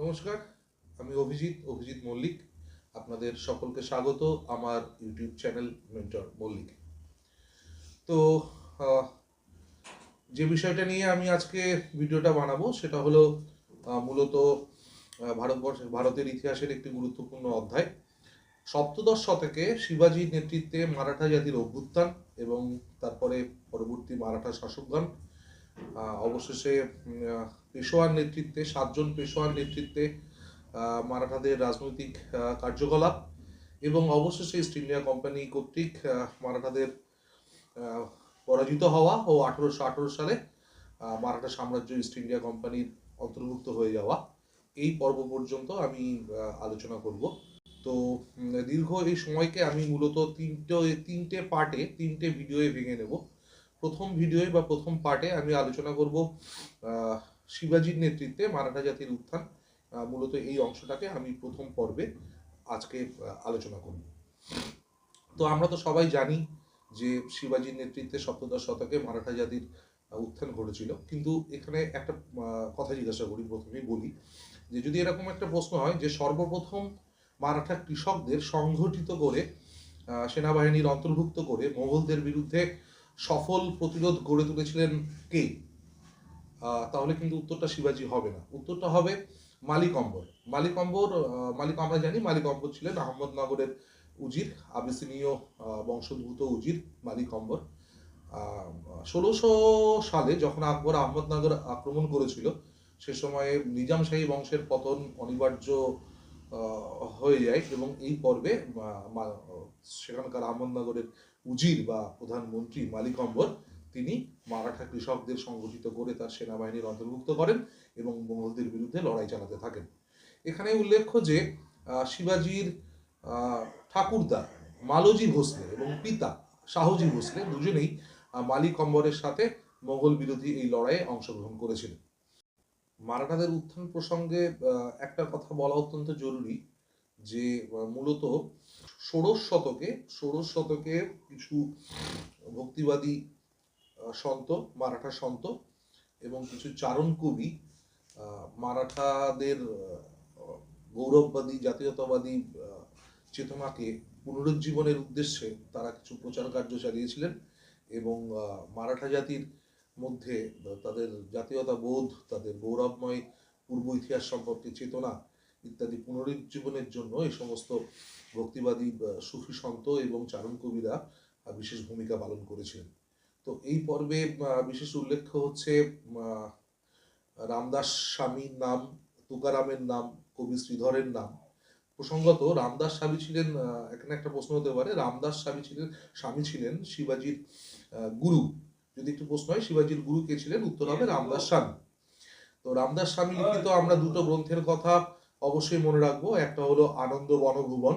নমস্কার, আমি অভিজিৎ অভিজিৎ মল্লিক। আপনাদের সকলকে স্বাগত আমার ইউটিউব চ্যানেল মেন্টর মল্লিক। তো যে বিষয়টা নিয়ে আমি আজকে ভিডিওটা বানাবো সেটা হলো মূলত ভারতবর্ষ, ভারতের ইতিহাসের একটি গুরুত্বপূর্ণ অধ্যায়। সপ্তদশ শতকে শিবাজির নেতৃত্বে মারাঠা জাতির অভ্যুত্থান এবং তারপরে পরবর্তী মারাঠা শাসকগণ অবশেষে পেশোয়ার নেতৃত্বে, সাতজন পেশোয়ার নেতৃত্বে মারাঠাদের রাজনৈতিক কার্যকলাপ এবং অবশেষে ইস্ট ইন্ডিয়া কোম্পানি কর্তৃক মারাঠাদের পরাজিত হওয়া ও আঠারোশো আঠারো সালে মারাঠা সাম্রাজ্য ইস্ট ইন্ডিয়া কোম্পানির অন্তর্ভুক্ত হয়ে যাওয়া। এই পর্ব পর্যন্ত আমি আলোচনা করব। তো দীর্ঘ এই সময়কে আমি মূলত তিনটে তিনটে পার্টে, তিনটে ভিডিওয়ে ভেঙে নেব। প্রথম ভিডিওয়ে বা প্রথম পার্টে আমি আলোচনা করব শিবাজির নেতৃত্বে মারাঠা জাতির উত্থান মূলত এই অংশটাকে আমি প্রথম পর্বে আজকে আলোচনা করব। তো আমরা তো সবাই জানি যে শিবাজির নেতৃত্বে সপ্তদশ শতকে মারাঠা জাতির উত্থান ঘটেছিল। কিন্তু এখানে একটা কথা জিজ্ঞাসা করি প্রথমেই বলি যে যদি এরকম একটা প্রশ্ন হয় যে সর্বপ্রথম মারাঠা কৃষকদের সংগঠিত করে সেনাবাহিনীর অন্তর্ভুক্ত করে মোগলদের বিরুদ্ধে সফল প্রতিরোধ গড়ে তুলেছিলেন কে? তাহলে কিন্তু উত্তরটা শিবাজি হবে না। উত্তরটা হবে মালিক অম্বর। মালিক অম্বর মালিক আমরা জানি, মালিক অম্বর ছিলেন আহমদনগরের উজির, আবিসিনীয় বংশোদ্ভূত উজির মালিক অম্বর। ষোলোশো সালে যখন আকবর আহমদনগর আক্রমণ করেছিল, সে সময়ে নিজামশাহী বংশের পতন অনিবার্য হয়ে যায় এবং এই পর্বে সেখানকার আহমদনগরের উজির বা প্রধানমন্ত্রী মালিক অম্বর তিনি মারাঠা কৃষকদের সংগঠিত করে তার সেনাবাহিনীর অন্তর্ভুক্ত করেন এবং মোগলদের বিরুদ্ধে লড়াই চালাতে থাকেন। এখানে উল্লেখ্য যে শিবাজির ঠাকুরদা মালোজি ভোসলে এবং পিতা শাহজি ভোসলে দুজনেই আহ, মালিক অম্বরের সাথে মোগল বিরোধী এই লড়াইয়ে অংশগ্রহণ করেছিলেন। মারাঠাদের উত্থান প্রসঙ্গে একটা কথা বলা অত্যন্ত জরুরি যে মূলত ষোড়শ শতকে ষোড়শ শতকে কিছু ভক্তিবাদী সন্ত, মারাঠা সন্ত এবং কিছু চারণ কবি মারাঠাদের গৌরববাদী, জাতীয়তাবাদী চেতনাকে পুনরুজ্জীবনের উদ্দেশ্যে তারা কিছু প্রচার কার্য চালিয়েছিলেন এবং মারাঠা জাতির মধ্যে তাদের জাতীয়তা বোধ, তাদের গৌরবময় পূর্ব ইতিহাস সম্পর্কে চেতনা ইত্যাদি পুনরুজ্জীবনের জন্য এই সমস্ত ভক্তিবাদী সুফি সন্ত এবং চারণ কবিরা বিশেষ ভূমিকা পালন করেছিলেন। তো এই পর্বে বিশেষ উল্লেখ্য হচ্ছে রামদাস স্বামীর নাম, তুকারামের নাম, কবি শ্রীধরের নাম। প্রসঙ্গত, রামদাস স্বামী ছিলেন এখানে একটা প্রশ্ন হতে পারে, রামদাস স্বামী ছিলেন স্বামী ছিলেন শিবাজির গুরু। যদি একটু প্রশ্ন হয়, শিবাজির গুরু কে ছিলেন? উত্তর হবে রামদাস স্বামী। তো রামদাস স্বামী লিখিত আমরা দুটো গ্রন্থের কথা অবশ্যই মনে রাখব। একটা হলো আনন্দ বনভুবন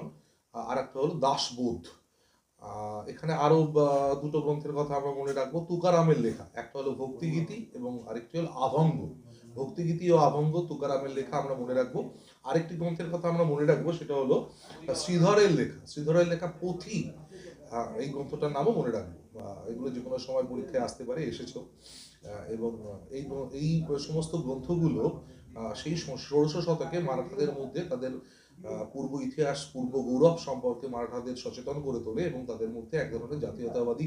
আর একটা হলো দাসবোধ। এখানে আরও দুটো গ্রন্থের কথা আমরা মনে রাখব। তুকারামের লেখা একটা হলো ভক্তিগীতি এবং আরেকটি হলো আভঙ্গ। ভক্তিগীতি ও আভঙ্গ তুকারামের লেখা আমরা মনে রাখব। আরেকটি গ্রন্থের কথা আমরা মনে রাখব সেটা হলো শ্রীধরের লেখা। শ্রীধরের লেখা পুঁথি। আহ, এই গ্রন্থটার নামও মনে রাখব। এগুলো যে কোনো সময় পরীক্ষায় আসতে পারে এসেছ। এবং এই এই সমস্ত গ্রন্থগুলো সেই ষোড়শ শতকে মারাঠাদের মধ্যে তাদের পূর্ব ইতিহাস, পূর্ব গৌরব সম্পর্কে মারাঠাদের সচেতন করে তোলে এবং তাদের মধ্যে এক ধরনের জাতীয়তাবাদী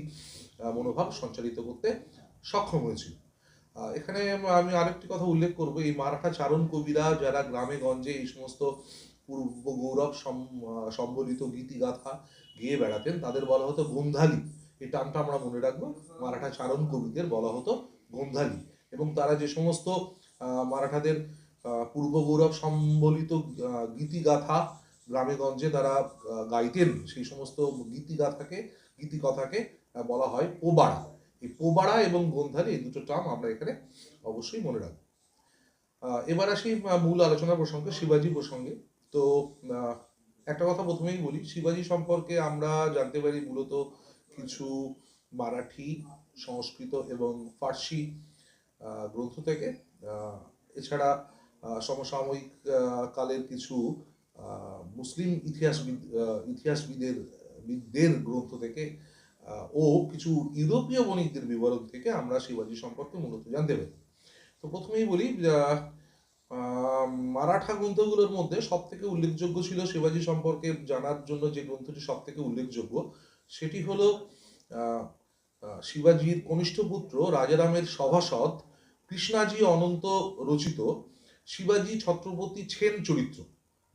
মনোভাব সঞ্চারিত করতে সক্ষম হয়েছিল। এখানে আমি আরেকটি কথা উল্লেখ করব। এই মারাঠা চারণ কবিরা যারা গ্রামে, গঞ্জে এই সমস্ত পূর্ব গৌরব সম্বলিত গীতিগাথা গেয়ে বেড়াতেন, তাদের বলা হতো গোন্ধালি। এই টানটা আমরা মনে রাখব, মারাঠা চারণ কবিদের বলা হতো গোন্ধালি। এবং তারা যে সমস্ত মারাঠাদের পূর্ব গৌরব সম্বলিত গীতিগাথা গ্রামে গঞ্জে তারা গাইতেন। সেই সমস্ত গীতিগাথাকে, গীতিকথাকে বলা হয় পোবাড়া। এই পোবাড়া এবং গোন্ধালি এই দুটো টার্ম আমরা এখানে অবশ্যই মনে রাখব। এবার আসি মূল আলোচনা প্রসঙ্গে, শিবাজি প্রসঙ্গে। তো একটা কথা প্রথমেই বলি, শিবাজি সম্পর্কে আমরা জানতে পারি মূলত কিছু মারাঠি সংস্কৃত এবং ফার্সি গ্রন্থ থেকে। এছাড়া সমসাময়িক কালের কিছু মুসলিম ইতিহাসবিদ ইতিহাসবিদের, বিদদের গ্রন্থ থেকে ও কিছু ইউরোপীয় বণিকদের বিবরণ থেকে আমরা শিবাজি সম্পর্কে মূলত জানতে পারি। তো প্রথমেই বলি মারাঠা গ্রন্থগুলোর মধ্যে সব থেকে উল্লেখযোগ্য ছিল শিবাজি সম্পর্কে জানার জন্য যে গ্রন্থটি সব থেকে উল্লেখযোগ্য, সেটি হলো শিবাজির কনিষ্ঠ পুত্র রাজারামের সভাসদ কৃষ্ণাজি অনন্ত রচিত শিবাজি ছত্রপতি ছেন চরিত্র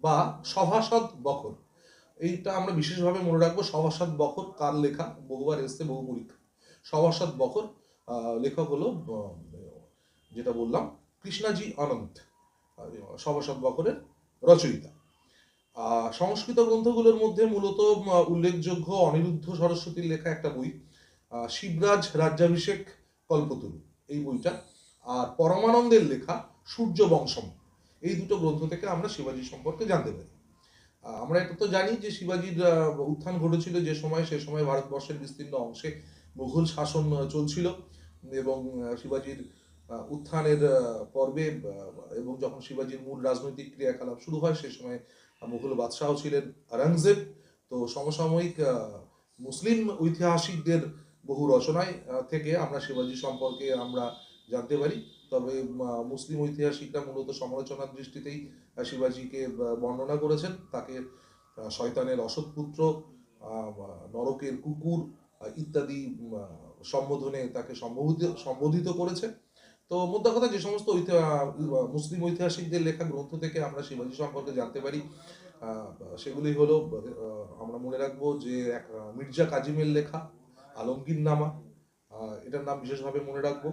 বা সভাসদ বখর। এইটা আমরা বিশেষভাবে মনে রাখব, সভাসদ বখর কার লেখা? বহুবার এসছে, বহু পরীক্ষা। সভাসদ বখর লেখক হলো যেটা বললাম, কৃষ্ণাজি অনন্ত সভাসদ বখরের রচয়িতা। সংস্কৃত গ্রন্থগুলোর মধ্যে মূলত উল্লেখযোগ্য অনিরুদ্ধ সরস্বতীর লেখা একটা বই শিবরাজ রাজ্যাভিষেক কল্পতরু, এই বইটা। আর পরমানন্দের লেখা সূর্য বংশম এই দুটো গ্রন্থ থেকে আমরা শিবাজি সম্পর্কে জানতে পারি। আমরা এটা তো জানি যে শিবাজির উত্থান ঘটেছিল যে সময়, সে সময় ভারতবর্ষের বিস্তীর্ণ অংশে মুঘল শাসন চলছিল এবং শিবাজির উত্থানের পর্বে এবং যখন শিবাজির মূল রাজনৈতিক ক্রিয়াকলাপ শুরু হয়, সে সময় মুঘল বাদশাহ ছিলেন আরঙ্গজেব তো সমসাময়িক মুসলিম ঐতিহাসিকদের বহু রচনায় থেকে আমরা শিবাজি সম্পর্কে আমরা জানতে পারি। তবে মুসলিম ঐতিহাসিকরা মূলত সমালোচনার দৃষ্টিতেই শিবাজিকে বর্ণনা করেছেন। তাকে শয়তানের অসৎ পুত্র নরকের কুকুর ইত্যাদি সম্বোধনে তাকে সম্বোধিত সম্বোধিত করেছে। তো মোদ্দা কথা, যে সমস্ত মুসলিম ঐতিহাসিকদের লেখা গ্রন্থ থেকে আমরা শিবাজি সম্পর্কে জানতে পারি সেগুলি হলো আমরা মনে রাখব যে এক মির্জা কাজিমের লেখা আলমগীর নামা এটার নাম বিশেষভাবে মনে রাখব।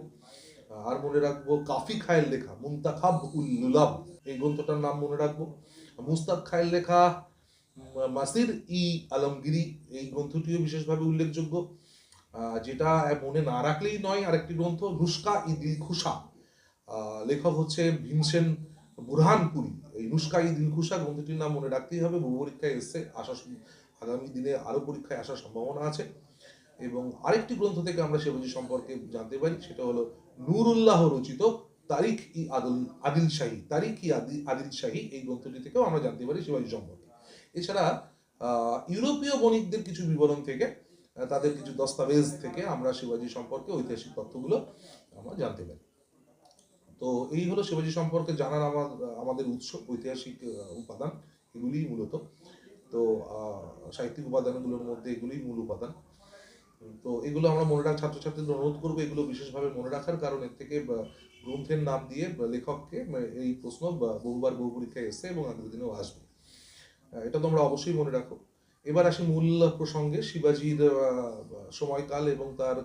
আর মনে রাখব কাফি খায়ের লেখা, মুন্তাখাব উল লুলাব এই গ্রন্থটার নাম মনে রাখব। মুস্তাক খায়ের লেখা মাসির ই আলমগিরি, এই গ্রন্থটিও বিশেষভাবে উল্লেখযোগ্য যেটা মনে না রাখলেই নয় আরেকটি গ্রন্থ, নুস্কা ই দিল খুশা লেখক হচ্ছে ভীমসেন বুরহানপুরি। এই নুস্কা ই দিল খুশা গ্রন্থটির নাম মনে রাখতেই হবে বহু পরীক্ষায় এসছে আসা আগামী দিনে আরও পরীক্ষায় আসার সম্ভাবনা আছে। এবং আরেকটি গ্রন্থ থেকে আমরা শিবাজি সম্পর্কে জানতে পারি, সেটা হলো নুরুল্লাহ রচিত তারিখ ই আদল, আদিল শাহী, তারিখ ই আদি- আদিল শাহী এই গ্রন্থটি থেকেও আমরা জানতে পারি শিবাজি সম্পর্কে। এছাড়া ইউরোপীয় বণিকদের কিছু বিবরণ থেকে তাদের কিছু দস্তাবেজ থেকে আমরা শিবাজি সম্পর্কে ঐতিহাসিক তথ্যগুলো আমরা জানতে পারি। তো এই হলো শিবাজি সম্পর্কে জানার আমার, আমাদের উৎস, ঐতিহাসিক উপাদান এগুলি মূলত। তো সাহিত্যিক উপাদানগুলোর মধ্যে এগুলোই মূল উপাদান। তো এগুলো আমরা মনে রাখ ছাত্রছাত্রীদের অনুরোধ করব এগুলো বিশেষভাবে মনে রাখার কারণ এর থেকে গ্রন্থের নাম দিয়ে লেখককে এই প্রশ্ন বহুবার বহু পরীক্ষায় এসছে এবং আগামী দিনেও আসবে। এটা তোমরা অবশ্যই মনে রাখো। এবার আসি মূল প্রসঙ্গে, শিবাজির সময়কাল এবং তার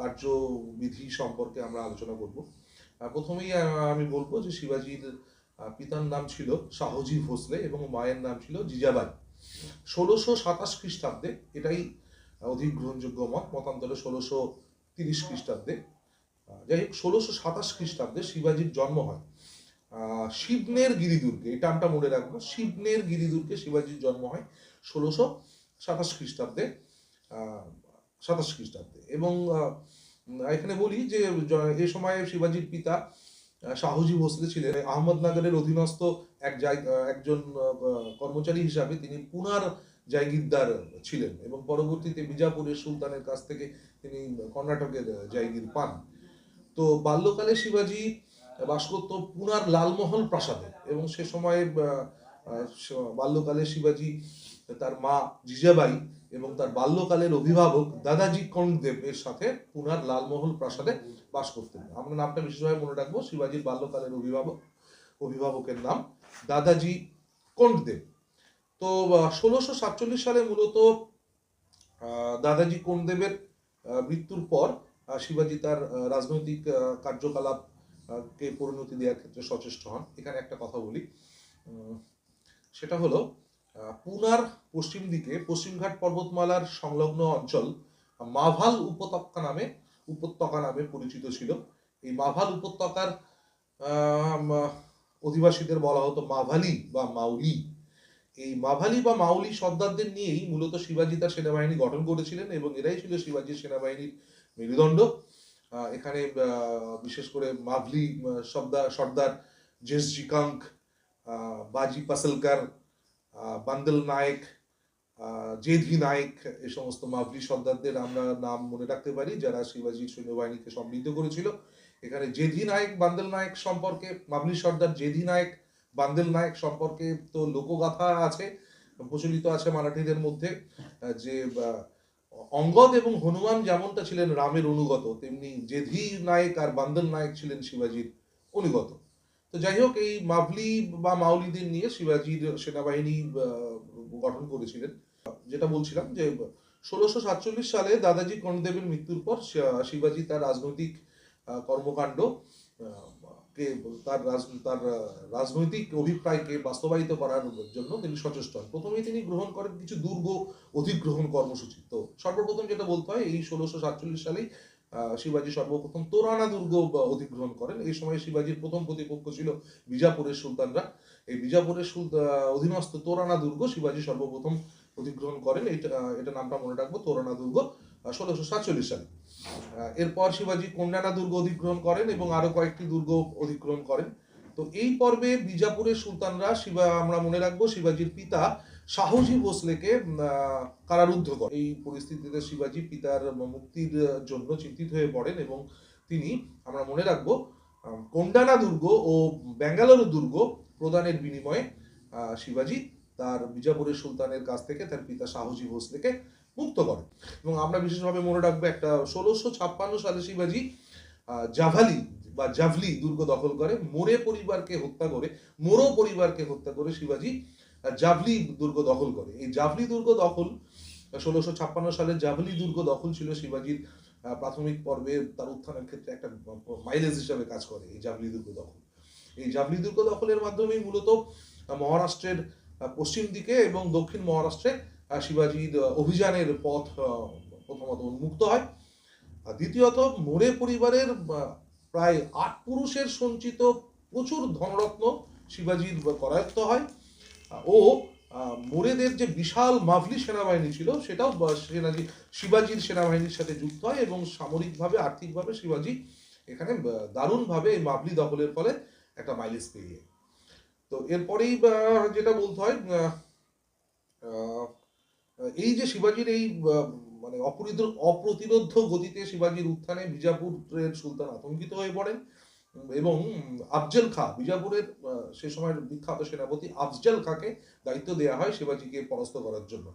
কার্যবিধি সম্পর্কে আমরা আলোচনা করব। প্রথমেই আমি বলব যে শিবাজির পিতার নাম ছিল শাহজি ভোসলে এবং মায়ের নাম ছিল জিজাবাই। ষোলোশো সাতাশ খ্রিস্টাব্দে এটাই অধিক গ্রহণযোগ্য মত মতান্তরে ষোলোশো তিরিশ খ্রিস্টাব্দে। যাই হোক, ষোলোশো সাতাশ খ্রিস্টাব্দে শিবাজির জন্ম হয়। শিবনের গিরিদুর্গে, এই টার্মটা মনে রাখব, শিবনের গিরিদুর্গে শিবাজির জন্ম হয় ষোলোশো সাতাশ খ্রিস্টাব্দে। সাতাশ খ্রিস্টাব্দে। এবং এখানে বলি যে এ সময়ে শিবাজির পিতা শাহজি ভোসলে ছিলেন। আহমদনগরের অধীনস্থ এক জায়গা, একজন কর্মচারী হিসাবে তিনি পুনার জায়গিরদার ছিলেন এবং পরবর্তীতে বিজাপুরের সুলতানের কাছ থেকে তিনি কর্ণাটকের জায়গির পান। তো বাল্যকালে শিবাজি বাস করত পুনার লালমহল প্রাসাদে এবং সে সময়ে বাল্যকালে শিবাজি তার মা জিজাবাই এবং তার বাল্যকালের অভিভাবক দাদাজি কর্ণদেব এর সাথে পুনার লালমহল প্রাসাদে বাস করতেন। আমরা নামটা বিশেষভাবে মনে রাখব, শিবাজির বাল্যকালের অভিভাবক, অভিভাবকের নাম দাদাজি কর্ণদেব। তো ষোলোশো সাতচল্লিশ সালে মূলত দাদাজি কোনদেবের মৃত্যুর পর শিবাজি তার রাজনৈতিক কার্যকলাপ কে পরিণতি দেওয়ার ক্ষেত্রে সচেষ্ট হন। এখানে একটা কথা বলি। সেটা হলো পুনার পশ্চিম দিকে পশ্চিমঘাট পর্বতমালার সংলগ্ন অঞ্চল, মাভাল উপত্যকা নামে উপত্যকা নামে পরিচিত ছিল। এই মাভাল উপত্যকার অধিবাসীদের বলা হতো মাভালি বা মাউলি। এই মাভালি বা মাউলি সর্দারদের নিয়েই মূলত শিবাজি তার সেনাবাহিনী গঠন করেছিলেন এবং এরাই ছিল শিবাজির সেনাবাহিনীর মেরুদণ্ড। এখানে বিশেষ করে মাভলি সর্দার সর্দার জেস জিকাঙ্ক বাজি পাসলকার বান্দল নায়ক জেধি নায়ক, এ সমস্ত মাভলি সর্দারদের আমরা নাম মনে রাখতে পারি যারা শিবাজির সৈন্যবাহিনীকে সমৃদ্ধ করেছিল। এখানে জেধি নায়ক, বান্দেল নায়ক সম্পর্কে মাভলি সর্দার জেধি নায়ক বান্দেল নায়ক সম্পর্কে তো লোকগাথা আছে, প্রচলিত আছে মারাঠিদের মধ্যে যে অঙ্গদ এবং হনুমান যেমনটা ছিলেন রামের অনুগত, তেমনি জেধি নায়ক আর বান্দল নায়ক ছিলেন শিবাজির অনুগত। তো যাই হোক, এই মাভলি বা মাউলিদের নিয়ে শিবাজির সেনাবাহিনী গঠন করেছিলেন। যেটা বলছিলাম যে, ষোলোশো সাতচল্লিশ সালে দাদাজি কর্ণদেবের মৃত্যুর পর শিবাজি তার রাজনৈতিক কর্মকাণ্ড তার তার রাজনৈতিক অভিপ্রায়কে বাস্তবায়িত করার জন্য তিনি সচেষ্ট হন। প্রথমেই তিনি গ্রহণ করেন কিছু দুর্গ অধিগ্রহণ কর্মসূচি। তো সর্বপ্রথম যেটা বলতে হয়, এই ষোলোশো সাতচল্লিশ সালেই শিবাজি সর্বপ্রথম তোরানা দুর্গ অধিগ্রহণ করেন। এই সময় শিবাজির প্রথম প্রতিপক্ষ ছিল বিজাপুরের সুলতানরা। এই বিজাপুরের অধীনস্থ তোরানা দুর্গ শিবাজি সর্বপ্রথম অধিগ্রহণ করেন। এটা এটা নামটা মনে রাখব, তোরানা দুর্গ ষোলোশো সাতচল্লিশ সালে। এরপর শিবাজি কন্যানা দুর্গ অধিগ্রহণ করেন এবং আরও কয়েকটি দুর্গ অধিগ্রহণ করেন। তো এই পর্বে বিজাপুরের সুলতানরা শিবা, আমরা মনে রাখব শিবাজির পিতা শাহজি ভোসলেকে কারারুদ্ধ করে এই পরিস্থিতিতে শিবাজি পিতার মুক্তির জন্য চিন্তিত হয়ে পড়েন এবং তিনি, আমরা মনে রাখব কোন্ডানা দুর্গ ও ব্যাঙ্গালোর দুর্গ প্রদানের বিনিময়ে শিবাজি তার বিজাপুরের সুলতানের কাছ থেকে তার পিতা শাহজি ভোসলেকে মুক্ত করে। এবং আমরা বিশেষভাবে মনে রাখব একটা ষোলোশো ছাপ্পান্ন সালে শিবাজি জাভালি বা জাভলি দুর্গ দখল করে, মোরে পরিবারকে হত্যা করে, মোরো পরিবারকে হত্যা করে শিবাজি জাভলি দুর্গ দখল করে। এই জাভলি দুর্গ দখল, ষোলোশো ছাপ্পান্ন সালে জাভলি দুর্গ দখল ছিল শিবাজির প্রাথমিক পর্বে তার উত্থানের ক্ষেত্রে একটা মাইলেজ হিসাবে কাজ করে এই জাভলি দুর্গ দখল। এই জাভলি দুর্গ দখলের মাধ্যমেই মূলত মহারাষ্ট্রের পশ্চিম দিকে এবং দক্ষিণ মহারাষ্ট্রে শিবাজির অভিযানের পথ প্রথমত উন্মুক্ত হয়। আর দ্বিতীয়ত, মোরে পরিবারের প্রায় আট পুরুষের সঞ্চিত প্রচুর ধনরত্ন শিবাজির করায়ত্ত হয়। ও মোরেদের যে বিশাল মাভলি সেনাবাহিনী ছিল, সেটাও সেনাজি, শিবাজির সেনাবাহিনীর সাথে যুক্ত হয় এবং সামরিকভাবে, আর্থিকভাবে শিবাজি এখানে দারুণভাবে এই মাভলি দখলের ফলে একটা মাইলেজ পেয়ে তো এরপরেই যেটা বলতে হয় এই যে শিবাজির এই মানে অপরিদ অপ্রতিরোধ গতিতে শিবাজির উত্থানে বিজাপুরের সুলতান আতঙ্কিত হয়ে পড়েন, এবং আফজল খা, বিজাপুরের সে সময়ের বিখ্যাত সেনাপতি আফজল খাকে দায়িত্ব দেওয়া হয় শিবাজিকে পরাস্ত করার জন্য।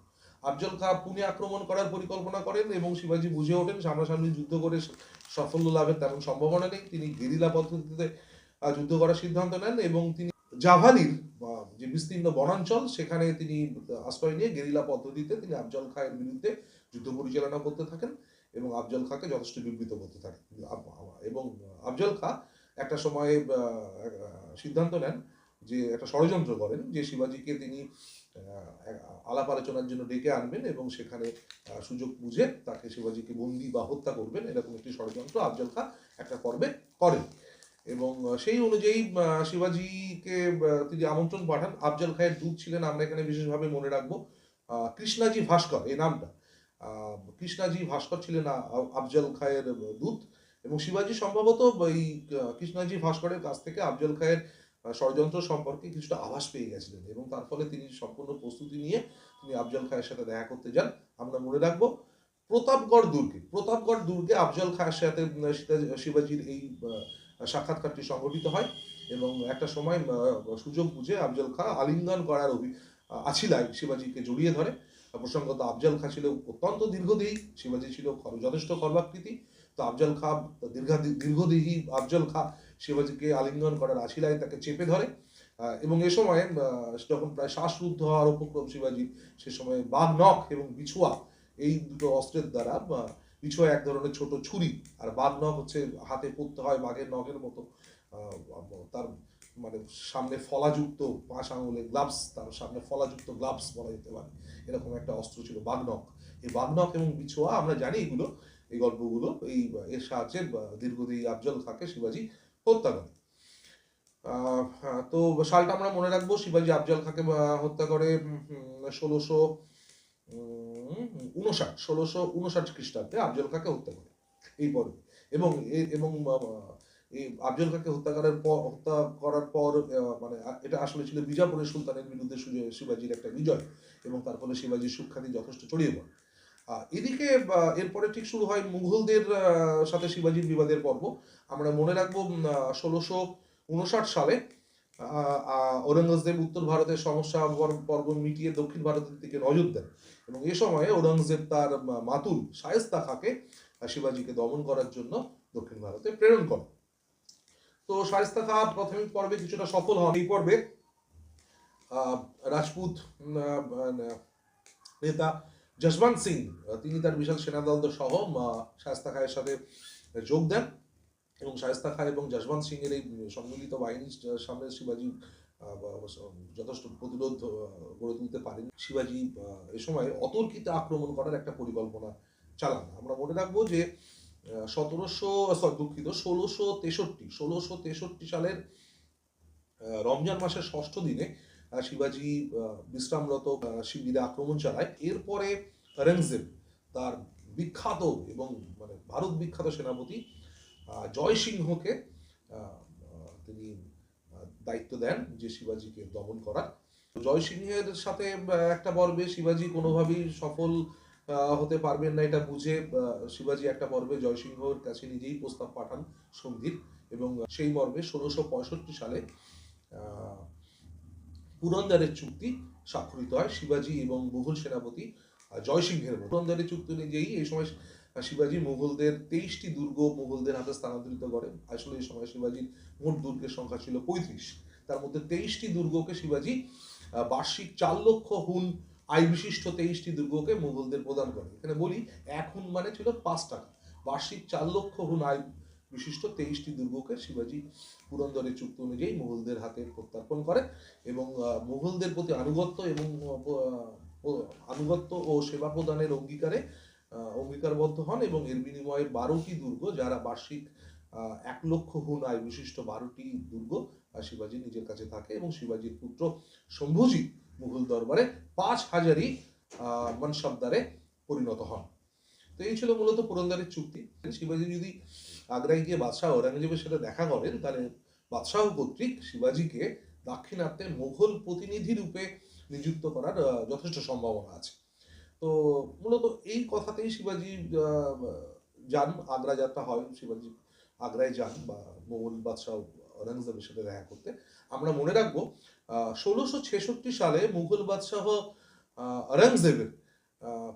আফজল খা পুনে আক্রমণ করার পরিকল্পনা করেন এবং শিবাজি বুঝে ওঠেন সামনাসামনি যুদ্ধ করে সাফল্য লাভের তেমন সম্ভাবনা নেই। তিনি গেরিলা পদ্ধতিতে যুদ্ধ করার সিদ্ধান্ত নেন এবং তিনি জাভালির যে বিস্তীর্ণ বনাঞ্চল, সেখানে তিনি আশ্রয় নিয়ে গেরিলা পদ্ধতিতে তিনি আফজল খায়ের বিরুদ্ধে যুদ্ধ পরিচালনা করতে থাকেন এবং আফজল খাকে যথেষ্ট বিবৃত করতে থাকেন। এবং আফজল খা একটা সময়ে সিদ্ধান্ত নেন যে একটা ষড়যন্ত্র করেন, যে শিবাজিকে তিনি আলাপ আলোচনার জন্য ডেকে আনবেন এবং সেখানে সুযোগ বুঝে তাকে শিবাজিকে বন্দি বা হত্যা করবেন, এরকম একটি ষড়যন্ত্র আফজল খা একটা পর্বে করেন। এবং সেই অনুযায়ী শিবাজিকে তিনি আমন্ত্রণ পাঠান, আফজল খায়ের দূত ছিলেন, আমরা এখানে বিশেষভাবে মনে রাখব কৃষ্ণাজি ভাস্কর, এই নামটা। কৃষ্ণাজি ভাস্কর ছিলেন আফজল খায়ের দূত এবং শিবাজি সম্ভবত, এই কৃষ্ণাজি ভাস্করের কাছ থেকে আফজল খায়ের ষড়যন্ত্র সম্পর্কে কিছুটা আভাস পেয়ে গেছিলেন এবং তার ফলে তিনি সম্পূর্ণ প্রস্তুতি নিয়ে তিনি আফজল খায়ের সাথে দেখা করতে যান। আমরা মনে রাখব, প্রতাপগড় দুর্গে প্রতাপগড় দুর্গে আফজল খায়ের সাথে শিবাজির এই সাক্ষাৎকারটি সংঘটিত হয় এবং একটা সময় সুযোগ বুঝে আফজল খা আলিঙ্গন করার অভি আছিলায় শিবাজিকে জড়িয়ে ধরে। প্রসঙ্গত আফজল খা ছিল অত্যন্ত দীর্ঘদেহী, শিবাজি ছিল যথেষ্ট খর্বাকৃতি। তো আফজল খা দীর্ঘা, দীর্ঘদেহী আফজল খা শিবাজিকে আলিঙ্গন করার আছিলায় তাকে চেপে ধরে। এবং এ সময় যখন প্রায় শ্বাসরুদ্ধ হওয়ার উপক্রম শিবাজি, সে সময় বাঘ নখ এবং বিছুয়া এই দুটো অস্ত্রের দ্বারা বা বিছুয়া এক ধরনের ছোট ছুরি, আর বাঘ নখ হচ্ছে হাতে পড়তে হয় বাঘের নখের মতো। তার মানে সামনে ফলাযুক্ত পাঁচ আঙুলে গ্লাভস তার সামনে ফলাযুক্ত গ্লাভস বলা যেতে পারে। এরকম একটা অস্ত্র ছিল বাগনক এই বাগনক এবং বিছোয়া, আমরা জানি এগুলো, এই গল্পগুলো, এই এর সাহায্যে দীর্ঘদিন আফজল খাকে শিবাজি হত্যা করে তো সালটা আমরা মনে রাখব, শিবাজি আফজল খাকে হত্যা করে ষোলোশো উনষাট ষোলোশো উনষাট খ্রিস্টাব্দে আফজল খাকে হত্যা করে। এই পর্বে এবং এবং এই আফজল খাকে হত্যা করার পর, হত্যা করার পর মানে এটা আসলে ছিল বিজাপুরের সুলতানের বিরুদ্ধে শিবাজির একটা বিজয়, এবং তার ফলে শিবাজির সুখ্যাতি যথেষ্ট ছড়িয়ে পড়ে। এদিকে এরপরে ঠিক শুরু হয় মুঘলদের সাথে শিবাজির বিবাদের পর্ব। আমরা মনে রাখব ষোলোশো উনষাট সালে ঔরঙ্গজেব উত্তর ভারতের সমস্যা পর্ব মিটিয়ে দক্ষিণ ভারতের দিকে নজর দেন। এবং এ সময়ে ঔরঙ্গজেব তার মাতুল শায়েস্তা খাঁকে শিবাজিকে দমন করার জন্য দক্ষিণ ভারতে প্রেরণ করেন। তো শায়েস্তা খা প্রাথমিক পর্বে কিছুটা সফল হন। এই পর্বে রাজপুত আহ, নেতা যশবন্ত সিং তিনি তার বিশাল সেনাদল সহ শায়েস্তা খায়ের সাথে যোগ দেন এবং শায়েস্তা খান এবং যশবন্ত সিং এর এই সম্মিলিত বাহিনীর সামনে শিবাজি যথেষ্ট প্রতিরোধ গড়ে তুলতে পারেন। শিবাজি এ সময় অতর্কিত আক্রমণ করার একটা পরিকল্পনা চালান। আমরা মনে রাখব যে সতেরোশো দুঃখিত ষোলোশো তেষট্টি ষোলোশো তেষট্টি সালের রমজান মাসের ষষ্ঠ দিনে শিবাজি বিশ্রামরত শিবিরে আক্রমণ চালায়। এরপরে অরঙ্গজেব তার বিখ্যাত এবং মানে ভারত বিখ্যাত সেনাপতি আহ, জয় সিংহকে আহ, আহ, তিনি দায়িত্ব দেন যে শিবাজিকে দমন করার। জয় সিংহের সাথে একটা পর্বে শিবাজি কোনোভাবেই সফল হতে পারবেন না, এটা বুঝে শিবাজি একটা পর্বে জয়সিংহর কাছে নিজেই প্রস্তাব পাঠান সন্ধির এবং সেই মর্মে ষোলোশো সালে পুরন্দরের চুক্তি স্বাক্ষরিত হয় শিবাজি এবং মুঘল সেনাপতি জয়সিংহের পুরন্দরের চুক্তি অনুযায়ী এই সময় শিবাজি মুঘলদের তেইশটি দুর্গ মুঘলদের হাতে স্থানান্তরিত করেন আসলে এই সময় শিবাজির মোট দুর্গের সংখ্যা ছিল পঁয়ত্রিশ। তার মধ্যে তেইশটি দুর্গকে শিবাজি বার্ষিক চার লক্ষ হুন আয় বিশিষ্ট তেইশটি দুর্গকে মুঘলদের প্রদান করে। এখানে বলি, এক হুন মানে ছিল পাঁচ টাকা। বার্ষিক চার লক্ষ হুন আয় বিশিষ্ট তেইশটি দুর্গকে শিবাজি পুরন্দরের চুক্তি অনুযায়ী মুঘলদের হাতে প্রত্যার্পণ করে এবং মুঘলদের প্রতি আনুগত্য এবং আনুগত্য ও সেবা প্রদানের অঙ্গীকারে অঙ্গীকারবদ্ধ হন এবং এর বিনিময়ে বারোটি দুর্গ, যারা বার্ষিক এক লক্ষ হুন আয় বিশিষ্ট বারোটি দুর্গ শিবাজি নিজের কাছে থাকে এবং শিবাজির পুত্র শম্ভুজি মুঘল দরবারে পাঁচ হাজারই মনসবদারে পরিণত হন। তো এই ছিল মূলত পুরন্দারের চুক্তি। শিবাজি যদি আগ্রায় গিয়ে বাদশাহ ঔরঙ্গজেবের সাথে দেখা করেন, তাহলে বাদশাহ কর্তৃক শিবাজিকে দাক্ষিণাত্যে মুঘল প্রতিনিধি রূপে নিযুক্ত করার যথেষ্ট সম্ভাবনা আছে। তো মূলত এই কথাতেই শিবাজি যান, আগ্রা যাত্রা হয়, শিবাজি আগ্রায় যান বা মোগল বাদশাহ ঔরঙ্গজেবের সাথে দেখা করতে। আমরা মনে রাখব ষোলোশো ছেষট্টি সালে মুঘল বাদশাহ ঔরঙ্গজেবের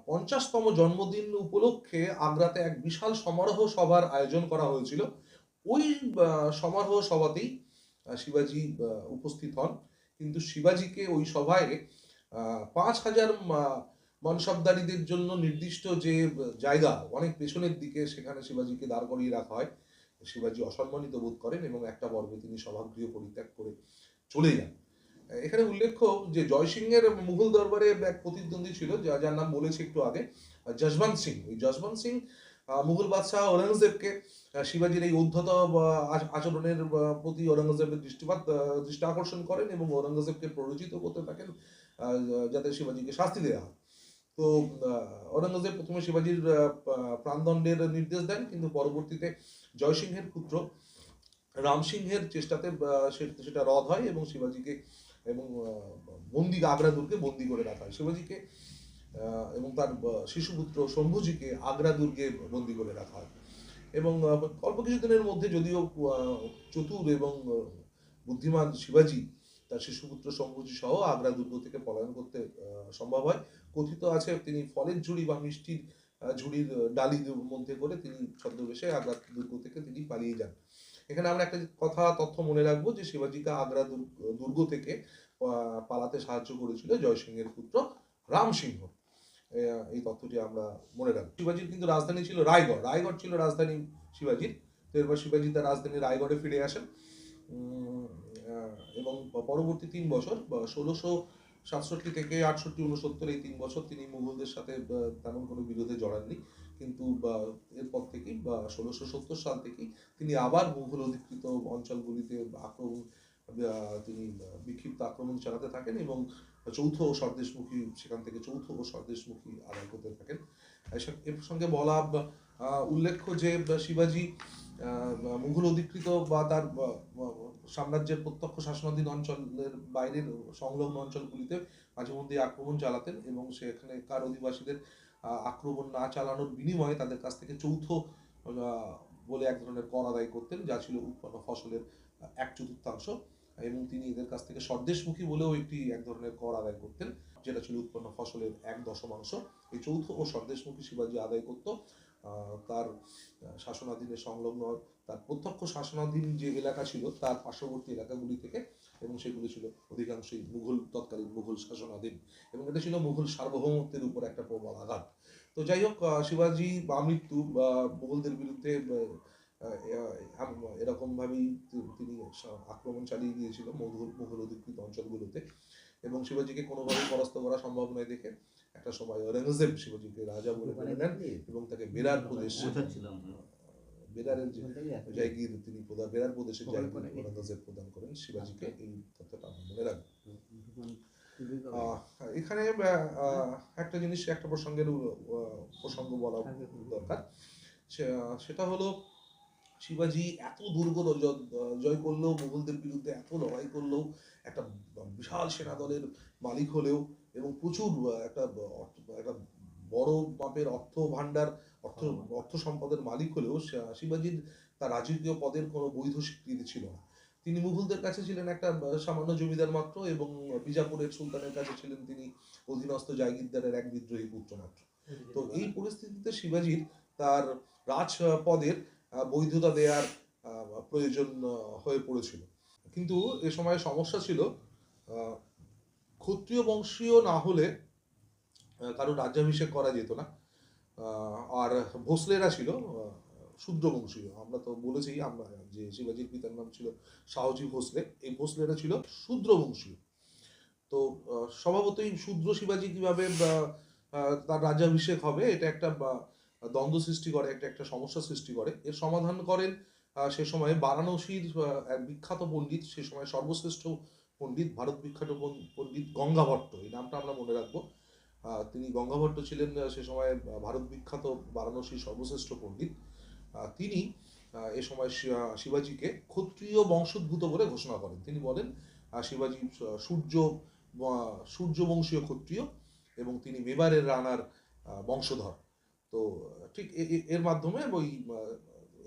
পঞ্চাশতম জন্মদিন উপলক্ষে আগ্রাতে এক বিশাল সমারোহ সভার আয়োজন করা হয়েছিল। ওই সমারোহ সভাতেই শিবাজি উপস্থিত হন। কিন্তু শিবাজিকে ওই সভায় পাঁচ হাজার মনসবদারীদের জন্য নির্দিষ্ট যে জায়গা অনেক পেছনের দিকে সেখানে শিবাজিকে দাঁড় করিয়ে রাখা হয়। শিবাজি অসম্মানিত বোধ করেন এবং একটা পর্বে তিনি সভাগৃহ পরিত্যাগ করে চলে যান। এখানে উল্লেখ্য যে, জয়সিংহের মুঘল দরবারে এক প্রতিদ্বন্দ্বী ছিল, যা- যার নাম বলেছি একটু আগে যশবন্ত সিং। ওই যশবন্ত সিং মুঘল বাদশাহ ঔরঙ্গজেবকে শিবাজির এই উদ্ধত আচরণের প্রতি ঔরঙ্গজেবের দৃষ্টিপাত দৃষ্টি আকর্ষণ করেন এবং ঔরঙ্গজেবকে প্ররোচিত করতে থাকেন যাতে শিবাজিকে শাস্তি দেওয়া হয়। তো আহ, ঔরঙ্গজেব প্রথমে শিবাজির প্রাণদণ্ডের নির্দেশ দেন কিন্তু পরবর্তীতে জয়সিংহের পুত্র রাম সিংহের চেষ্টাতে সেটা রদ হয় এবং শিবাজিকে এবং বন্দি আগ্রা দুর্গে বন্দি করে রাখা হয়। শিবাজিকে এবং তার শিশুপুত্র শম্ভুজিকে আগ্রা দুর্গে বন্দি করে রাখা হয়। এবং অল্প কিছুদিনের মধ্যে যদিও চতুর এবং বুদ্ধিমান শিবাজি তার শিশুপুত্র শম্ভুজি সহ আগ্রা দুর্গ থেকে পলায়ন করতে সম্ভব হয়। কথিত আছে, তিনি ফলের ঝুড়ি বা মিষ্টির ঝুড়ির ডালির মধ্যে করে তিনি ছদ্মবেশে আগ্রা দুর্গ থেকে তিনি পালিয়ে যান। এখানে আমরা একটা কথা, তথ্য মনে রাখব যে শিবাজিকে আগ্রা দুর্গ থেকে পালাতে সাহায্য করেছিল জয়সিংহের পুত্র রাম সিংহ। এই তথ্যটি আমরা মনে রাখব। শিবাজির কিন্তু রাজধানী ছিল রায়গড়। রায়গড় ছিল রাজধানী শিবাজির। তো এরপর শিবাজি তার রাজধানী রায়গড়ে ফিরে আসেন। এবং পরবর্তী তিন বছর ষোলোশো সাতষট্টি থেকে আটষট্টি, উনসত্তর এই তিন বছর তিনি মুঘলদের সাথে তেমন কোনো বিরোধে জড়াননি। কিন্তু এরপর থেকেই, বা, ষোলোশো সত্তর সাল থেকেই তিনি আবার মুঘল অধিকৃত অঞ্চলগুলিতে আক্রমণ তিনি বিক্ষিপ্ত আক্রমণ চালাতে থাকেন এবং চৌথ ও স্বদেশমুখী, সেখান থেকে চৌথ ও স্বদেশমুখী আদায় করতে থাকেন। এর সঙ্গে বলা উল্লেখ্য যে শিবাজি মুঘল অধিকৃত বা তার সাম্রাজ্যের প্রত্যক্ষ শাসনাধীন অঞ্চলের বাইরের সংলগ্ন অঞ্চলগুলিতে মাঝে মধ্যে আক্রমণ চালাতেন এবং সেখানেকার অধিবাসীদের আক্রমণ না চালানোর বিনিময়ে তাদের কাছ থেকে চৌথ বলে এক ধরনের কর আদায় করতেন, যা ছিল উৎপন্ন ফসলের এক চতুর্থাংশ এবং তিনি এদের কাছ থেকে স্বদেশমুখী বলেও একটি, এক ধরনের কর আদায় করতেন, যেটা ছিল উৎপন্ন ফসলের এক দশমাংশ। এই চৌথ ও স্বদেশমুখী শিবাজি আদায় করত। তার শাসনাধীনে সংলগ্ন তার প্রত্যক্ষ শাসনাধীন যে এলাকা ছিল, তার পার্শ্ববর্তী এলাকাগুলি থেকে এবং সেগুলি ছিল অধিকাংশই মুঘল, তৎকালীন মুঘল শাসনাধীন এবং এটা ছিল মুঘল সার্বভৌমত্বের উপর একটা প্রবল আঘাত। তো যাই হোক শিবাজি বা মৃত্যু বা মুঘলদের বিরুদ্ধে এরকম ভাবেই তিনি আক্রমণ চালিয়ে গিয়েছিল মুঘল মুঘল অধিকৃত অঞ্চলগুলোতে এবং শিবাজিকে কোনোভাবেই পরাস্ত করা সম্ভব নয় দেখে। একটা সময় ঔরঙ্গজেব শিবাজিকে রাজা বলে মেনে নেন এবং তাকে বেরার প্রদেশ বেরারের যে জায়গির তিনি প্রদান বেরার জায়গির ঔরঙ্গজেব প্রদান করেন। শিবাজিকে এই তথ্যটা আমরা মনে রাখব। এখানে একটা জিনিস একটা প্রসঙ্গের প্রসঙ্গ বলা দরকার। সেটা হলো শিবাজি এত দুর্গ জয় করলেও মুঘলদের বিরুদ্ধে এত লড়াই করলেও একটা বিশাল সেনা দলের মালিক হলেও এবং প্রচুর একটা একটা বড় মাপের অর্থ ভাণ্ডার অর্থ অর্থ সম্পদের মালিক হলেও শিবাজির তার রাজকীয় পদের কোনো বৈধ স্বীকৃতি ছিল না। তিনি মুঘলদের কাছে ছিলেন একটা সামান্য জমিদার মাত্র এবং বিজাপুরের সুলতানের কাছে ছিলেন তিনি অধীনস্থ জাগিরদারের এক বিদ্রোহী পুত্র মাত্র। তো এই পরিস্থিতিতে শিবাজির তার রাজ পদের বৈধতা দেওয়ার প্রয়োজন হয়ে পড়েছিল। কিন্তু এ সময় সমস্যা ছিল আহ, ক্ষত্রিয় বংশীয় না হলে কারও রাজ্যাভিষেক করা যেত না। আর ভোসলেরা ছিল শূদ্র বংশীয়। আমরা তো বলেছি, আমরা যে শিবাজির পিতার নাম ছিল শাহজি ভোসলে, এই ভোসলেরা ছিল শূদ্র বংশীয়। তো স্বভাবতই শূদ্র শিবাজি কীভাবে তার রাজ্যাভিষেক হবে, এটা একটা দ্বন্দ্ব সৃষ্টি করে, একটা একটা সমস্যা সৃষ্টি করে। এর সমাধান করেন সে সময় বারাণসীর এক বিখ্যাত পণ্ডিত, সে সময় সর্বশ্রেষ্ঠ পণ্ডিত ভারত বিখ্যাত পণ্ডিত গঙ্গা ভট্ট এই নামটা আমরা মনে রাখব। তিনি গঙ্গা ভট্ট ছিলেন সে সময় ভারত বিখ্যাত বারাণসীর সর্বশ্রেষ্ঠ পণ্ডিত। তিনি এ সময় শিবাজিকে ক্ষত্রিয় বংশোদ্ভূত বলে ঘোষণা করেন। তিনি বলেন শিবাজি সূর্য সূর্যবংশীয় ক্ষত্রিয় এবং তিনি মেবারের রানার বংশধর। তো, ঠিক এর মাধ্যমে ওই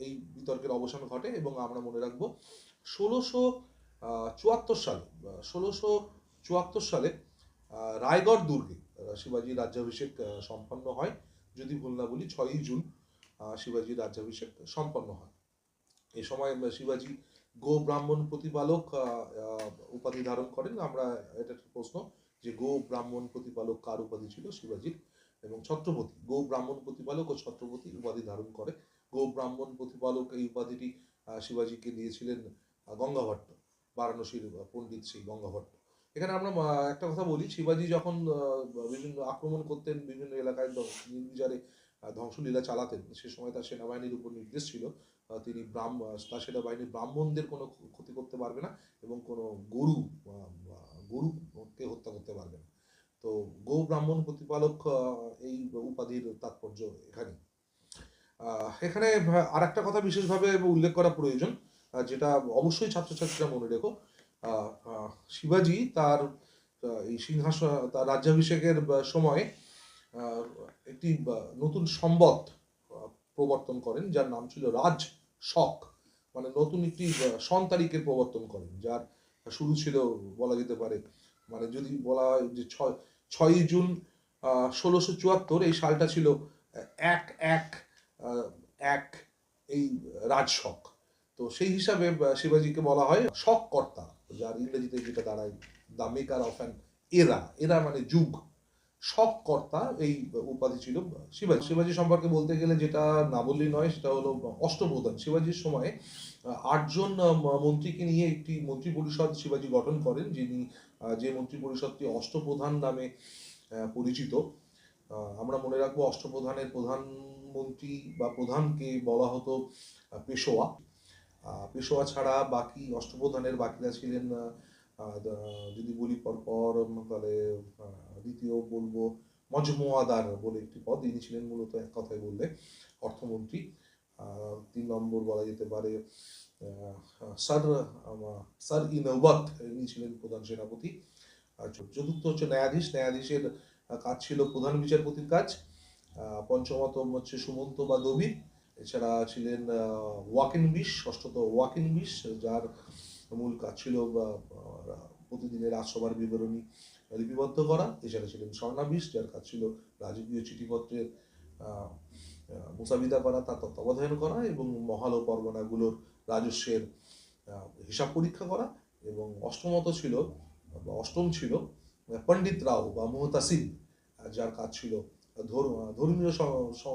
এই বিতর্কের অবসান ঘটে এবং আমরা মনে রাখব, ষোলোশো চুয়াত্তর সালে ষোলোশো চুয়াত্তর সালে রায়গড় দুর্গে শিবাজির রাজ্যাভিষেক সম্পন্ন হয়। যদি ভুল না বলি ছয়ই জুন শিবাজির রাজ্যাভিষেক সম্পন্ন হয়। এ সময় শিবাজি গো ব্রাহ্মণ প্রতিপালক উপাধি ধারণ করেন। আমরা এটা একটা প্রশ্ন যে গো ব্রাহ্মণ প্রতিপালক কার উপাধি ছিল? শিবাজির। এবং ছত্রপতি গো ব্রাহ্মণ প্রতিপালক ও ছত্রপতি উপাধি ধারণ করে। গো ব্রাহ্মণ প্রতিপালক এই উপাধিটি শিবাজিকে দিয়েছিলেন আহ, গঙ্গা ভট্ট বারাণসীর পণ্ডিত সেই গঙ্গা ভট্ট এখানে আমরা একটা কথা বলি, শিবাজি যখন বিভিন্ন আক্রমণ করতেন, বিভিন্ন এলাকায় নির্বিচারে ধ্বংসলীলা চালাতেন, সে সময় তার সেনাবাহিনীর উপর নির্দেশ ছিল তিনি ব্রাহ্ম, তার সেনাবাহিনী ব্রাহ্মণদের কোনো ক্ষতি করতে পারবে না এবং কোনো গরু গরুকে হত্যা করতে পারবে না। তো গো ব্রাহ্মণ প্রতিপালক এই উপাধির তাৎপর্য এখানে এখানে আর একটা কথা বিশেষভাবে উল্লেখ করা প্রয়োজন যেটা অবশ্যই ছাত্রছাত্রীরা মনে রেখো শিবাজি তার এই সিংহাসন তার রাজ্যাভিষেকের সময় একটি নতুন সম্বদ প্রবর্তন করেন, যার নাম ছিল রাজ শক। মানে নতুন একটি সন তারিখের প্রবর্তন করেন, যার শুরু ছিল, বলা যেতে পারে মানে যদি বলা হয় যে ছয়, ছয়ই জুন ষোলোশো চুয়াত্তর, এই সালটা ছিল এক এক এক, এই রাজশক তো সেই হিসাবে শিবাজিকে বলা হয় শক কর্তা যার ইংরেজিতে যেটা দাঁড়ায় দ্য মেকার অফ অ্যান এরা এরা মানে যুগ। শক কর্তা এই উপাধি ছিল শিবাজি। শিবাজি সম্পর্কে বলতে গেলে যেটা না বললেই নয়, সেটা হলো অষ্টপ্রধান। শিবাজির সময় আটজন মন্ত্রীকে নিয়ে একটি মন্ত্রী পরিষদ শিবাজি গঠন করেন, যিনি যে মন্ত্রী পরিষদটি অষ্টপ্রধান নামে পরিচিত আমরা মনে রাখব অষ্টপ্রধানের প্রধানমন্ত্রী বা প্রধানকে বলা হতো পেশোয়া। পেশোয়া ছাড়া বাকি অষ্টপ্রধানের বাকিরা ছিলেন যদি বলি পর পর তাহলে দ্বিতীয় বলব মজমুয়াদার বলে একটি পদ ইনি ছিলেন মূলত এক কথায় বললে অর্থমন্ত্রী। তিন নম্বর বলা যেতে পারে স্যার স্যার ই ইনি ছিলেন প্রধান সেনাপতি। চতুর্থ হচ্ছে ন্যায়াধীশ ন্যায়াধীশের কাজ ছিল প্রধান বিচারপতির কাজ। আহ, পঞ্চমতম হচ্ছে সুমন্ত বা দবির এছাড়া ছিলেন ওয়াকিন বিশ, ষষ্ঠত ওয়াকিন বিশ, যার মূল কাজ ছিল প্রতিদিনের রাজসভার বিবরণী লিপিবদ্ধ করা। এছাড়া ছিলেন স্বর্ণাবিশ যার কাজ ছিল রাজকীয় চিঠিপত্রের মোসাবিদা করা তার তত্ত্বাবধান করা এবং মহাল পরগনাগুলোর রাজস্বের হিসাব পরীক্ষা করা। এবং অষ্টমত ছিল, বা অষ্টম ছিল, পণ্ডিত রাও বা মোহতাসিব যার কাজ ছিল ধর্মীয়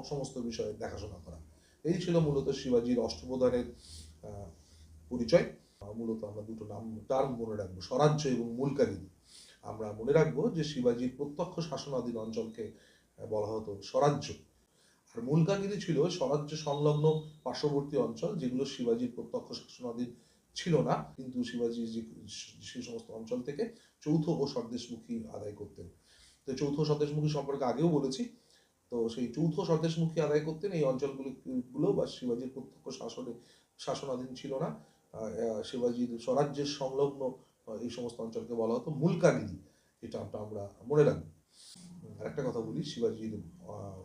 সমস্ত বিষয়ে দেখাশোনা করা। এই ছিল মূলত শিবাজির অষ্টপ্রধানের পরিচয়। মূলত আমরা দুটো নাম টার্ম মনে রাখব, স্বরাজ্য এবং মূলকাগিরি আমরা মনে রাখব যে শিবাজির প্রত্যক্ষ শাসনাধীন অঞ্চলকে বলা হতো স্বরাজ্য। আর মূলকাগিরি ছিল স্বরাজ্য সংলগ্ন পার্শ্ববর্তী অঞ্চল, যেগুলো শিবাজির প্রত্যক্ষ শাসনাধীন ছিল না, কিন্তু শিবাজি যে সেই সমস্ত অঞ্চল থেকে চৌথ ও স্বদেশমুখী আদায় করতেন। তো চৌথ স্বদেশমুখী সম্পর্কে আগেও বলেছি তো সেই চৌথ স্বদেশমুখী আদায় করতেন এই অঞ্চলগুলি গুলো বা শিবাজির প্রত্যক্ষ শাসনে, শাসনাধীন ছিল না। শিবাজির স্বরাজ্যের সংলগ্ন এই সমস্ত অঞ্চলকে বলা হতো মুলকাগিরি এটা আমরা আমরা মনে রাখব। আর একটা কথা বলি, শিবাজির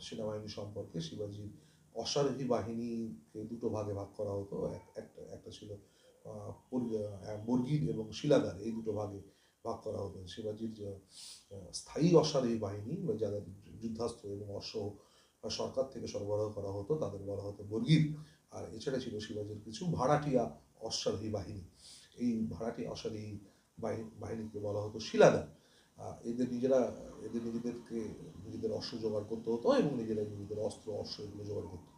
সেনাবাহিনী সম্পর্কে শিবাজির অশ্বারোহী বাহিনীকে দুটো ভাগে ভাগ করা হতো। এক- একটা একটা ছিল বর্গির এবং শিলাদার, এই দুটো ভাগে ভাগ করা হতো। শিবাজির স্থায়ী অশ্বারোহী বাহিনী বা যাদের যুদ্ধাস্ত্র এবং অশ্ব সরকার থেকে সরবরাহ করা হতো, তাদের বলা হতো বর্গির। আর এছাড়া ছিল শিবাজির কিছু ভাড়াটিয়া অশ্বারোহী বাহিনী। এই ভাড়াটি অশ্বারোহী বাহিনী বাহিনীকে বলা হতো শিলাদার এদের নিজেরা, এদের নিজেদেরকে নিজেদের অস্ত্র জোগাড় করতে হতো এবং নিজেরা নিজেদের অস্ত্র অস্ত্র এগুলো জোগাড় করতো।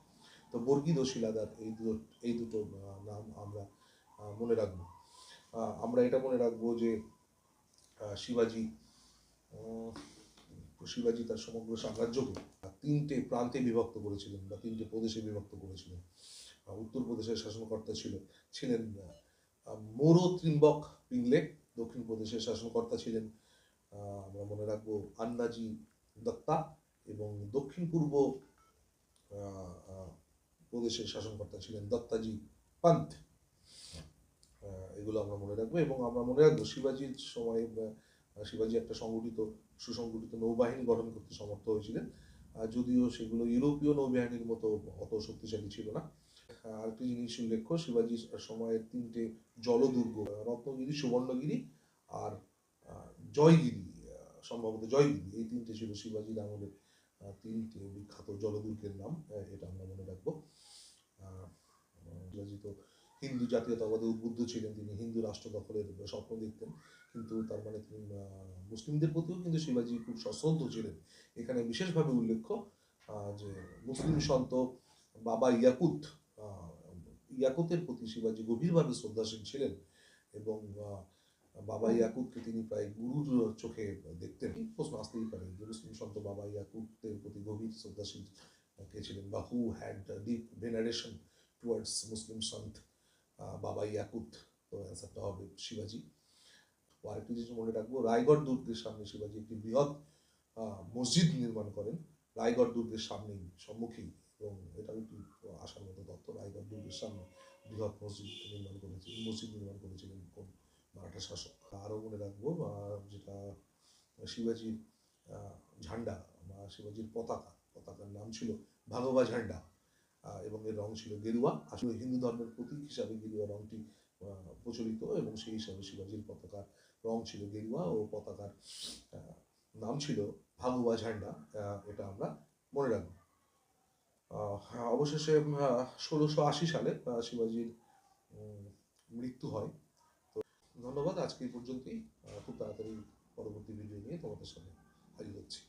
তো বর্গিদ ও শিলাদার এই দুটো এই দুটো নাম আমরা মনে রাখব। আমরা এটা মনে রাখব যে শিবাজি শিবাজি তার সমগ্র সাম্রাজ্যকে তিনটে প্রান্তে বিভক্ত করেছিলেন বা তিনটে প্রদেশে বিভক্ত করেছিলেন। উত্তর প্রদেশের শাসনকর্তা ছিল ছিলেন মোরো ত্রিম্বক পিংলে। দক্ষিণ প্রদেশের শাসনকর্তা ছিলেন আমরা মনে রাখব আন্নাজি দত্তা এবং দক্ষিণ পূর্ব প্রদেশের শাসনকর্তা ছিলেন দত্তাজি পান্ত এগুলো আমরা মনে রাখব এবং আমরা মনে রাখব শিবাজির সময় শিবাজি একটা সংগঠিত, সুসংগঠিত নৌবাহিনী গঠন করতে সমর্থ হয়েছিলেন। যদিও সেগুলো ইউরোপীয় নৌবাহিনীর মতো অত শক্তিশালী ছিল না। আরেকটি জিনিস উল্লেখ্য শিবাজির সময়ের তিনটে জলদুর্গ রত্নগিরি, সুবর্ণগিরি আর জয়গিরি সম্ভবত জয়গিরি, এই তিনটে ছিল শিবাজির আমলের তিনটে বিখ্যাত জলদুর্গের নাম এটা আমরা মনে রাখব। শিবাজি তো হিন্দু জাতীয়তাবাদে উদ্বুদ্ধ ছিলেন তিনি, হিন্দু রাষ্ট্র দখলের স্বপ্ন দেখতেন। কিন্তু তার মানে তিনি মুসলিমদের প্রতিও কিন্তু শিবাজি খুব সশ্রদ্ধ ছিলেন। এখানে বিশেষভাবে উল্লেখ্য যে মুসলিম সন্ত বাবা ইয়াকুত ইয়াকুতের প্রতি শিবাজি গভীরভাবে শ্রদ্ধাশীল ছিলেন এবং বাবা ইয়াকুতকে তিনি প্রায় গুরুর চোখে দেখতেন। প্রশ্ন আসতেই পারে যে মুসলিম সন্ত বাবা ইয়াকুতের প্রতি গভীর শ্রদ্ধাশীল কে ছিলেন? বা who had deep veneration towards Muslim সন্ত? বাবা ইয়াকুত তো অ্যান্সারটা হবে শিবাজি। আরেকটি জিনিস মনে রাখব, রায়গড় দুর্গের সামনে শিবাজি একটি বৃহৎ মসজিদ নির্মাণ করেন। রায়গড় দুর্গের সামনেই সম্মুখীন এবং এটাও একটি আসার মতো তথ্য রায়গড় দুর্গের সামনে বৃহৎ মসজিদ নির্মাণ করেছিলেন মসজিদ নির্মাণ করেছিলেন কোন মারাঠা শাসক। আরও মনে রাখব যেটা শিবাজির ঝান্ডা, বা শিবাজির পতাকা, পতাকার নাম ছিল ভাগবা ঝান্ডা। এবং এর রং ছিল গেরুয়া। আসলে হিন্দু ধর্মের প্রতীক হিসাবে গেরুয়া রংটি প্রচলিত এবং সেই হিসাবে শিবাজির পতাকার রং ছিল গেরুয়া ও পতাকার নাম ছিল ভাগুয়া ঝান্ডা এটা আমরা মনে রাখব। হ্যাঁ, অবশেষে ষোলোশো আশি সালে শিবাজির মৃত্যু হয়। তো ধন্যবাদ আজকে এই পর্যন্তই। খুব তাড়াতাড়ি পরবর্তী ভিডিও নিয়ে তোমাদের সামনে হাজির হচ্ছি।